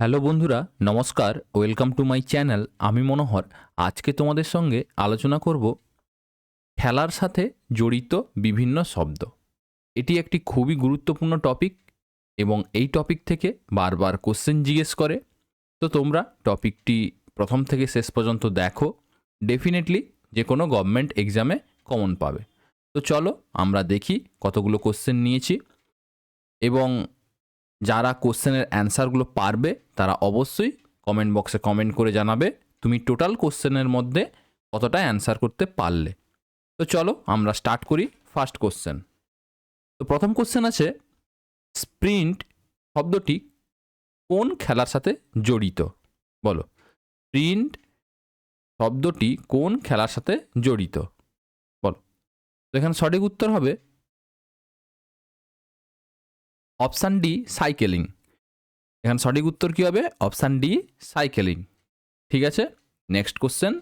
Hello বন্ধুরা, নমস্কার, welcome to my channel, আমি মনোহর। আজকে তোমাদের সঙ্গে আলোচনা করব খেলার সাথে জড়িত বিভিন্ন শব্দ। এটি একটি খুবই গুরুত্বপূর্ণ টপিক এবং এই টপিক থেকে বারবার কোশ্চেন জিজ্ঞেস করে। তো তোমরা টপিকটি প্রথম থেকে শেষ পর্যন্ত দেখো, ডেফিনেটলি যে কোনো গভর্নমেন্ট এক্সামে কমন পাবে। তো চলো আমরা দেখি কতগুলো কোশ্চেন নিয়েছি এবং যারা কোশ্চেনের অ্যান্সারগুলো পারবে, তারা অবশ্যই কমেন্ট বক্সে কমেন্ট করে জানাবে, তুমি টোটাল কোশ্চেনের মধ্যে কতটা অ্যান্সার করতে পারলে। তো চলো আমরা স্টার্ট করি ফার্স্ট কোশ্চেন তো প্রথম কোশ্চেন আছে স্প্রিন্ট শব্দটি কোন খেলার সাথে জড়িত? বলো স্প্রিন্ট শব্দটি কোন খেলার সাথে জড়িত? বলো, তো এখানে সঠিক উত্তর হবে অপশান ডি, সাইকেলিং। এখানে সঠিক উত্তর কী হবে? Option D, cycling. ঠিক আছে? Next question.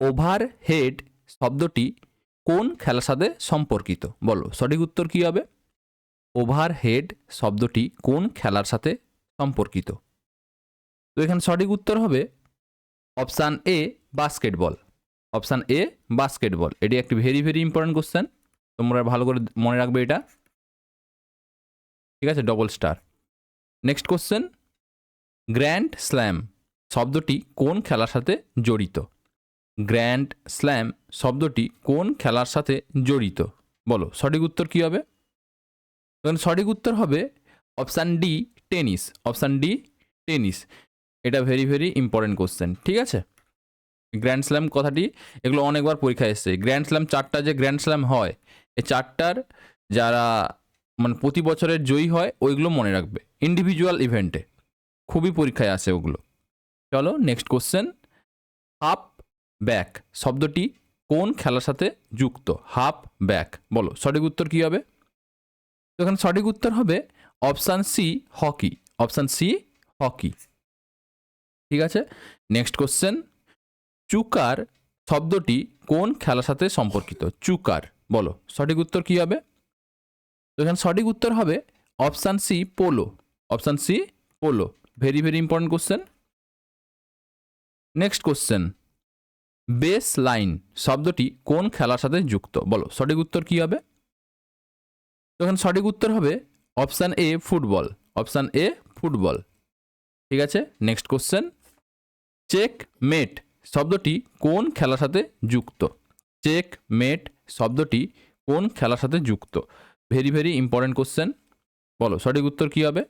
ওভার হেড শব্দটি কোন খেলার সাথে সম্পর্কিত? বলো, সঠিক উত্তর কী হবে? ওভার হেড শব্দটি কোন খেলার সাথে সম্পর্কিত? তো এখানে সঠিক উত্তর হবে option A, basketball. Option A, basketball. এটি একটি ভেরি ভেরি ইম্পর্টেন্ট কোশ্চেন। তোমরা ভালো করে মনে রাখবে এটা। ঠিক আছে? Double star next question grand slam শব্দটি কোন খেলার সাথে জড়িত? গ্র্যান্ড স্ল্যাম শব্দটি কোন খেলার সাথে জড়িত? বলো, সঠিক উত্তর কী হবে? তখন সঠিক উত্তর হবে option D tennis option D tennis এটা ভেরি ভেরি ইম্পর্টেন্ট কোশ্চেন ঠিক আছে? গ্র্যান্ড স্ল্যাম কথাটি এগুলো অনেকবার পরীক্ষা এসছে। গ্র্যান্ড স্ল্যাম চারটা যে গ্র্যান্ড স্ল্যাম হয়, এই চারটার যারা মানে প্রতি বছরের জয়ী হয়, ওইগুলো মনে রাখবে। ইন্ডিভিজুয়াল ইভেন্টে খুবই পরীক্ষায় আসে ওগুলো। চলো নেক্সট কোশ্চেন হাফ ব্যাক শব্দটি কোন খেলার সাথে যুক্ত? হাফ ব্যাক বলো, সঠিক উত্তর কী হবে? তো এখানে সঠিক উত্তর হবে option C hockey option C hockey ঠিক আছে? নেক্সট কোশ্চেন চুকার শব্দটি কোন খেলার সাথে সম্পর্কিত? চুকার। বলো, সঠিক উত্তর কী হবে? তো এখানে সঠিক উত্তর হবে option C polo. Option C polo. Very very important question next question base line শব্দটি কোন খেলার সাথে যুক্ত? বলো, সঠিক উত্তর কী হবে? তো এখানে সঠিক উত্তর হবে option A football. Option A football. ঠিক আছে? নেক্সট কোশ্চেন চেক মেট শব্দটি কোন খেলার সাথে যুক্ত? চেক মেট শব্দটি কোন খেলার সাথে যুক্ত? ভেরি ভেরি ইম্পর্টেন্ট কোশ্চেন বলো, সঠিক উত্তর কী হবে?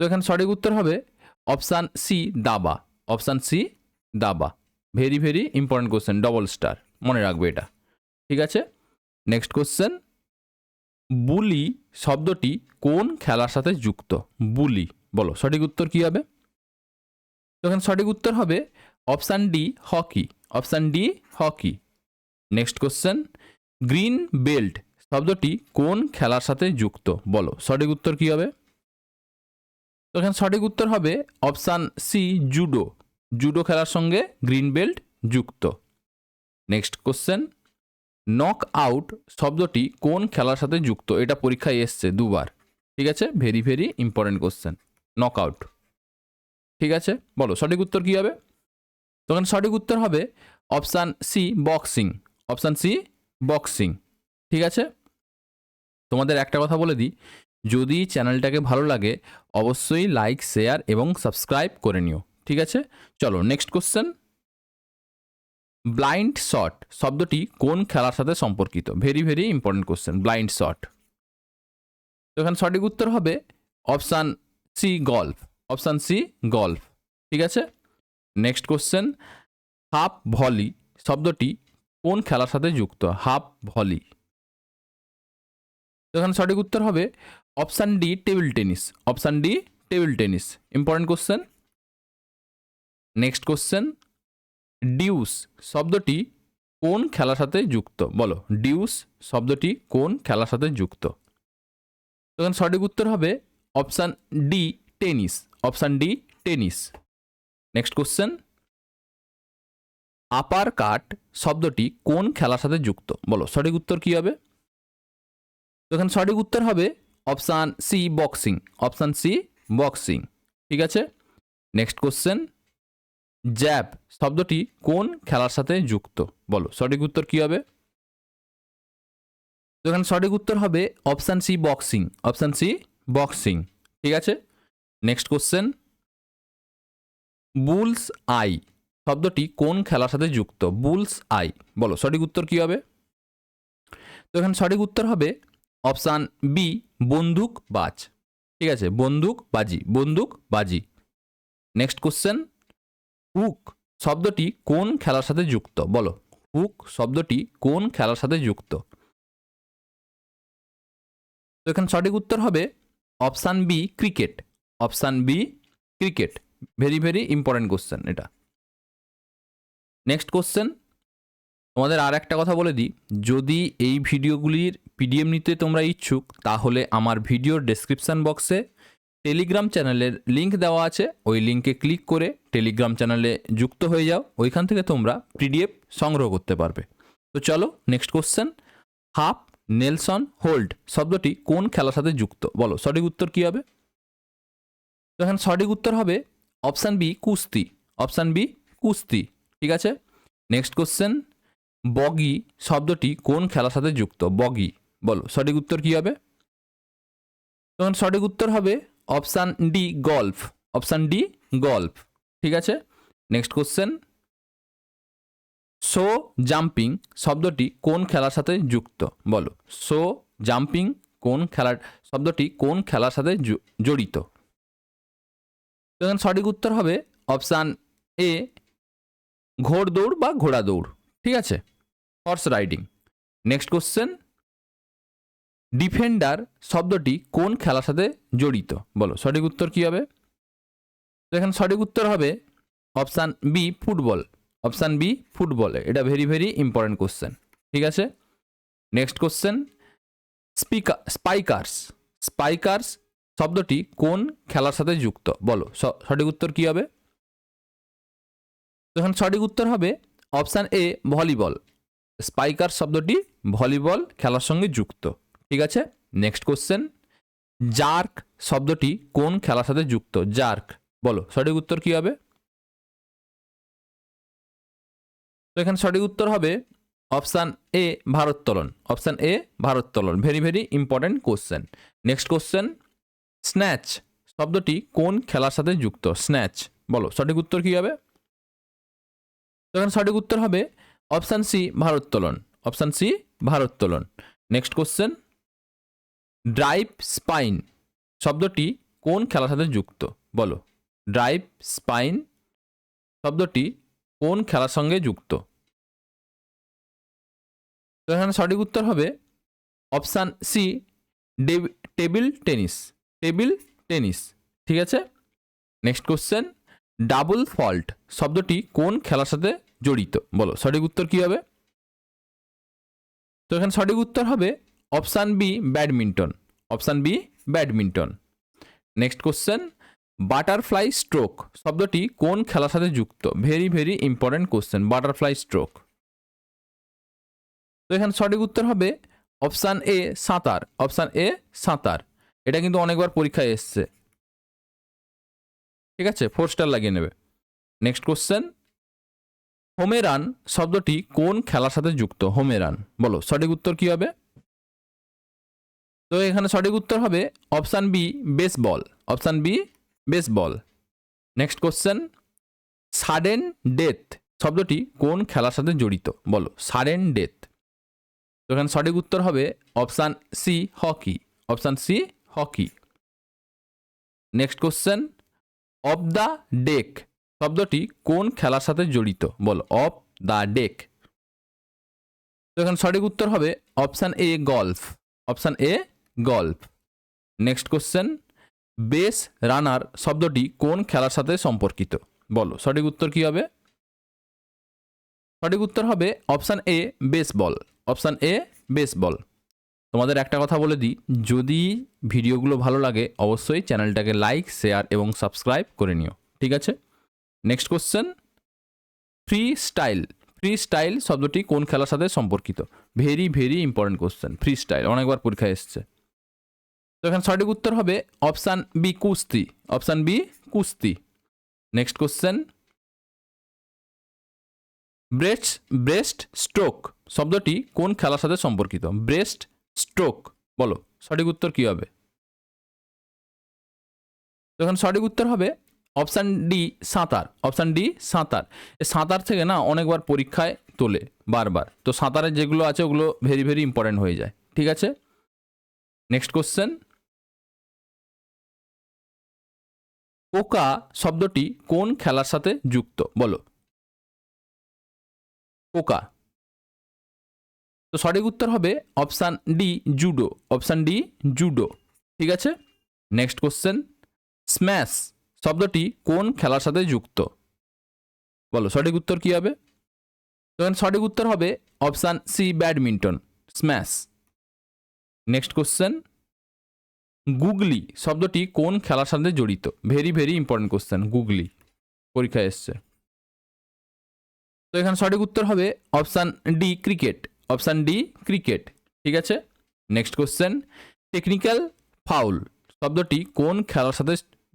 তো এখানে সঠিক উত্তর হবে অপশান সি দাবা। অপশান সি দাবা। Very very important question double star মনে রাখবে এটা। ঠিক আছে? নেক্সট কোশ্চেন বুলি শব্দটি কোন খেলার সাথে যুক্ত? বুলি। বলো, সঠিক উত্তর কী হবে? তো এখানে সঠিক উত্তর হবে option D hockey option D hockey next question green belt শব্দটি কোন খেলার সাথে যুক্ত? বলো, সঠিক উত্তর কী হবে? তো এখানে সঠিক উত্তর হবে অপশান সি জুডো। জুডো খেলার সঙ্গে গ্রিন বেল্ট যুক্ত। নেক্সট কোশ্চেন, নক আউট শব্দটি কোন খেলার সাথে যুক্ত? এটা পরীক্ষায় এসছে দুবার। ঠিক আছে? Very very important question, knock out. ঠিক আছে? বলো, সঠিক উত্তর কী হবে? তখন সঠিক উত্তর হবে option C boxing. Option C boxing. ঠিক আছে? তোমাদের একটা কথা বলে দিই, যদি চ্যানেলটাকে ভালো লাগে, অবশ্যই লাইক শেয়ার এবং সাবস্ক্রাইব করে নিও, ঠিক আছে? চলো নেক্সট কোশ্চেন ব্লাইন্ড শট শব্দটি কোন খেলার সাথে সম্পর্কিত? Very very important question blind shot তো এখানে সঠিক উত্তর হবে option C golf option C golf ঠিক আছে? নেক্সট কোশ্চেন হাফ ভলি শব্দটি কোন খেলার সাথে যুক্ত? হাফ ভলি এখানে সঠিক উত্তর হবে option D, table tennis. Option D, table tennis. Important question? Next question. Deuce শব্দটি কোন খেলার সাথে যুক্ত? বলো, ডিউস শব্দটি কোন খেলার সাথে যুক্ত? তো এখানে সঠিক উত্তর হবে option D, tennis. Option D, tennis. Next question. Uppercut শব্দটি কোন খেলার সাথে যুক্ত? বলো, সঠিক উত্তর কী হবে? তো এখানে সঠিক উত্তর হবে option C, boxing. Option C, boxing. ঠিক আছে? নেক্সট কোশ্চেন জ্যাব শব্দটি কোন খেলার সাথে যুক্ত? বলো, সঠিক উত্তর কী হবে? তো এখানে সঠিক উত্তর হবে option C, boxing. Option C, boxing. ঠিক আছে? নেক্সট কোশ্চেন বুলস আই শব্দটি কোন খেলার সাথে যুক্ত? Bullseye. বলো, সঠিক উত্তর কী হবে? তো এখানে সঠিক উত্তর হবে অপশান বি, বন্দুক বাজ। ঠিক আছে, বন্দুক বাজি বন্দুক বাজি। নেক্সট কোশ্চেন হুক শব্দটি কোন খেলার সাথে যুক্ত? বলো হুক শব্দটি কোন খেলার সাথে যুক্ত? তো এখানে সঠিক উত্তর হবে option B, cricket. Option B, cricket. Very very important question এটা। নেক্সট কোশ্চেন তোমাদের আর একটা কথা বলে দিই। যদি এই ভিডিওগুলির পিডিএফ নিতে তোমরা ইচ্ছুক, তাহলে আমার ভিডিওর ডেসক্রিপশান বক্সে টেলিগ্রাম চ্যানেলের লিংক দেওয়া আছে। ওই লিঙ্কে ক্লিক করে টেলিগ্রাম চ্যানেলে যুক্ত হয়ে যাও। ওইখান থেকে তোমরা পিডিএফ সংগ্রহ করতে পারবে। তো চলো next question half Nelson hold শব্দটি কোন খেলার সাথে যুক্ত? বলো, সঠিক উত্তর কী হবে? তো এখানে সঠিক উত্তর হবে অপশান বি কুস্তি। অপশান বি কুস্তি। ঠিক আছে? নেক্সট কোশ্চেন বগি শব্দটি কোন খেলার সাথে যুক্ত? বগি। বলো, সঠিক উত্তর কী হবে? তখন সঠিক উত্তর হবে option D, golf. Option D, golf. ঠিক আছে? Next question. শো জাম্পিং শব্দটি কোন খেলার সাথে যুক্ত? বলো শো জাম্পিং কোন খেলার, শব্দটি কোন খেলার সাথে জড়িত? তখন সঠিক উত্তর হবে অপশান এ ঘোড় দৌড় বা ঘোড়া দৌড় ঠিক আছে? Horse riding next question defender শব্দটি কোন খেলার সাথে জড়িত? বলো, সঠিক উত্তর কী হবে? এখানে সঠিক উত্তর হবে option B football option B football এটা ভেরি ভেরি ইম্পর্ট্যান্ট কোশ্চেন ঠিক আছে? Next question speaker spikers spikers শব্দটি কোন খেলার সাথে যুক্ত? বলো সঠিক উত্তর কী হবে? এখানে সঠিক উত্তর হবে অপশান এ ভলিবল স্পাইকার শব্দটি ভলিবল খেলার সঙ্গে যুক্ত। ঠিক আছে? নেক্সট কোশ্চেন জার্ক শব্দটি কোন খেলার সাথে যুক্ত? জার্ক। বলো, সঠিক উত্তর কী হবে? তো এখানে সঠিক উত্তর হবে অপশান এ ভারোত্তোলন option A ভারোত্তোলন very very important question next question snatch শব্দটি কোন খেলার সাথে যুক্ত? স্ন্যাচ বলো, সঠিক উত্তর কী হবে? তো এখানে সঠিক উত্তর হবে অপশান সি ভারোত্তোলন অপশান সি ভারোত্তোলন নেক্সট কোশ্চেন ড্রাইভ স্পাইন শব্দটি কোন খেলার সাথে যুক্ত? বলো। ড্রাইভ স্পাইন শব্দটি কোন খেলার সঙ্গে যুক্ত? তো এখানে সঠিক উত্তর হবে option C table tennis. Table tennis. ঠিক আছে? নেক্সট কোশ্চেন ডাবল ফল্ট শব্দটি কোন খেলার সাথে জড়িত। বলো, সঠিক উত্তর কী হবে? তো এখানে সঠিক উত্তর হবে option B, badminton. Option B, badminton. Next question, butterfly stroke শব্দটি কোন খেলার সাথে যুক্ত? Very very important question, butterfly stroke. তো এখানে সঠিক উত্তর হবে অপশান এ, সাঁতার। অপশান এ, সাঁতার। এটা কিন্তু অনেকবার পরীক্ষায় এসছে। ঠিক আছে ফোর স্টার লাগিয়ে নেবে। নেক্সট কোশ্চেন হোমেরান শব্দটি কোন খেলার সাথে যুক্ত? হোমেরান। বলো, সঠিক উত্তর কি হবে? তো এখানে সঠিক উত্তর হবে option B, baseball. Option B, baseball. Next question. Sudden death শব্দটি কোন খেলার সাথে জড়িত? বলো, সাডেন ডেথ। তো এখানে সঠিক উত্তর হবে option C, hockey. Option C, hockey. Next question. Off the deck শব্দটি কোন খেলার সাথে জড়িত? বল, অফ দ্য ডেক। তো এখানে সঠিক উত্তর হবে option A golf. Option A golf. Next question, base runner শব্দটি কোন খেলার সাথে সম্পর্কিত? বলো, সঠিক উত্তর কি হবে? সঠিক উত্তর হবে option A baseball. Option A baseball. তোমাদের একটা কথা বলে দিই, যদি ভিডিওগুলো ভালো লাগে অবশ্যই চ্যানেলটাকে লাইক, শেয়ার এবং সাবস্ক্রাইব করে নিও। ঠিক আছে? Next question free style free style শব্দটি কোন খেলার সাথে সম্পর্কিত? Very very important question freestyle অনেকবার পরীক্ষায় এসছে। তো এখানে সঠিক উত্তর হবে অপশান বি কুস্তি। অপশান বি কুস্তি। Next question breast breast stroke শব্দটি কোন খেলার সাথে সম্পর্কিত? ব্রেস্ট স্ট্রোক বলো, সঠিক উত্তর কী হবে? তো এখানে সঠিক উত্তর হবে অপশান ডি সাঁতার। অপশান ডি সাঁতার। সাঁতার থেকে না অনেকবার পরীক্ষায় তোলে বারবার। তো সাঁতারের যেগুলো আছে ওগুলো ভেরি ভেরি ইম্পর্ট্যান্ট হয়ে যায়। ঠিক আছে? নেক্সট কোশ্চেন পোকা শব্দটি কোন খেলার সাথে যুক্ত? বলো। পোকা। তো সঠিক উত্তর হবে option D judo option D judo ঠিক আছে? নেক্সট কোশ্চেন স্ম্যাশ শব্দটি কোন খেলার সাথে যুক্ত? বলো, সঠিক উত্তর কী হবে? তো এখানে সঠিক উত্তর হবে option C badminton smash next question googly শব্দটি কোন খেলার সাথে জড়িত? Very very important question googly. পরীক্ষায় এসছে। তো এখানে সঠিক উত্তর হবে option D cricket option D cricket ঠিক আছে? নেক্সট কোশ্চেন টেকনিক্যাল ফাউল শব্দটি কোন খেলার সাথে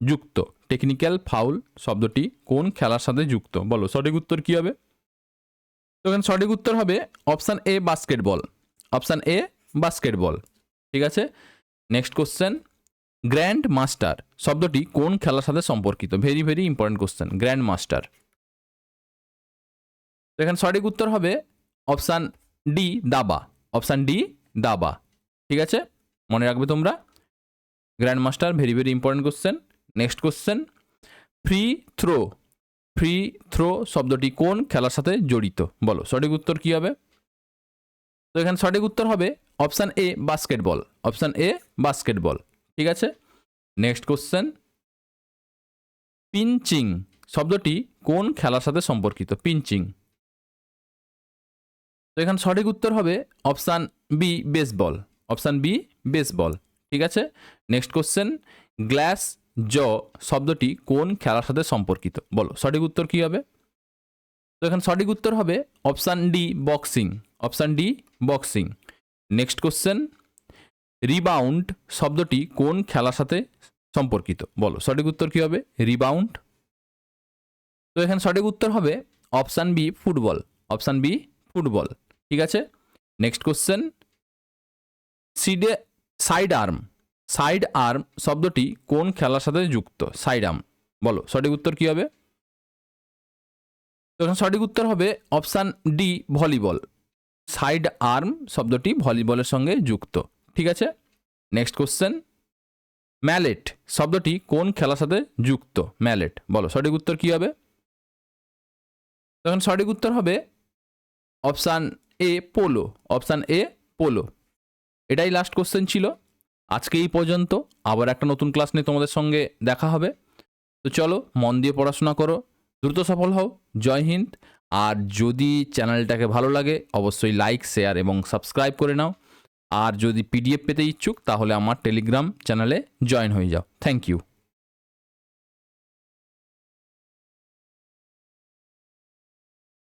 যুক্ত। টেকনিক্যাল ফাউল শব্দটি কোন খেলার সাথে যুক্ত? বলো, সঠিক উত্তর কী হবে? তো এখানে সঠিক উত্তর হবে option A basketball option A basketball ঠিক আছে? নেক্সট কোশ্চেন গ্র্যান্ড মাস্টার শব্দটি কোন খেলার সাথে সম্পর্কিত? Very very important question grandmaster এখানে সঠিক উত্তর হবে অপশান ডি দাবা। অপশান ডি দাবা। ঠিক আছে? মনে রাখবে তোমরা? Grandmaster very very important question next question free throw free throw শব্দটি কোন খেলার সাথে জড়িত? বলো, সঠিক উত্তর কী হবে? তো এখানে সঠিক উত্তর হবে option A basketball option A basketball ঠিক আছে? নেক্সট কোশ্চেন পিঞ্চিং শব্দটি কোন খেলার সাথে সম্পর্কিত? পিঞ্চিং তো এখানে সঠিক উত্তর হবে option B baseball option B baseball ঠিক আছে? নেক্সট কোশ্চেন গ্লাস জ শব্দটি কোন খেলার সাথে সম্পর্কিত? বলো, সঠিক উত্তর কী হবে? তো এখানে সঠিক উত্তর হবে option D boxing, option D boxing. Next question, rebound শব্দটি কোন খেলার সাথে সম্পর্কিত? বলো, সঠিক উত্তর কী হবে? রিবাউন্ড। তো এখানে সঠিক উত্তর হবে option B football, option B football, ঠিক আছে? Next question, side side arm. Side arm শব্দটি কোন খেলার সাথে যুক্ত? Side arm. বলো, সঠিক উত্তর কী হবে? তখন সঠিক উত্তর হবে, option D, volleyball. Side arm শব্দটি ভলিবলের সঙ্গে যুক্ত। ঠিক আছে? Next question. ম্যালেট শব্দটি কোন খেলার সাথে যুক্ত? ম্যালেট। বলো, সঠিক উত্তর কী হবে? তখন সঠিক উত্তর হবে, option A, polo. Option A, polo. এটাই লাস্ট কোশ্চেন ছিল। আজকে এই পর্যন্ত। আবার একটা নতুন ক্লাস নিয়ে তোমাদের সঙ্গে দেখা হবে। তো চলো, মন দিয়ে পড়াশোনা করো, দ্রুত সফল হও। জয় হিন্দ। আর যদি চ্যানেলটাকে ভালো লাগে, অবশ্যই লাইক শেয়ার এবং সাবস্ক্রাইব করে নাও। আর যদি পিডিএফ পেতে ইচ্ছুক, তাহলে আমার টেলিগ্রাম চ্যানেলে জয়েন হয়ে যাও। Thank you